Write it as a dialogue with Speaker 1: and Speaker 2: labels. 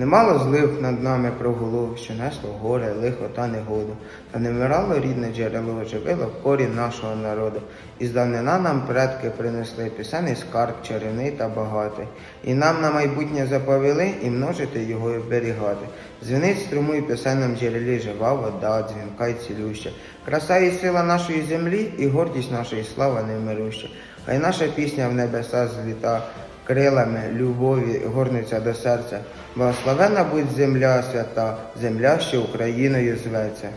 Speaker 1: Немало злив над нами прогуло, що несло горе, лихо та негоду, та не вмирало рідне джерело, живило корінь нашого народу. І здавнина нам предки принесли пісенний скарб, чарівний та багатий. І нам на майбутнє заповіли і множити його і вберігати. Дзвінить струму і пісенному джерелі жива вода, дзвінка й цілюща. Краса і сила нашої землі, і гордість нашої слава невмируща. Хай наша пісня в небеса зліта, крилами любові горниться до серця. Благословена будь земля свята, земля, що Україною зветься.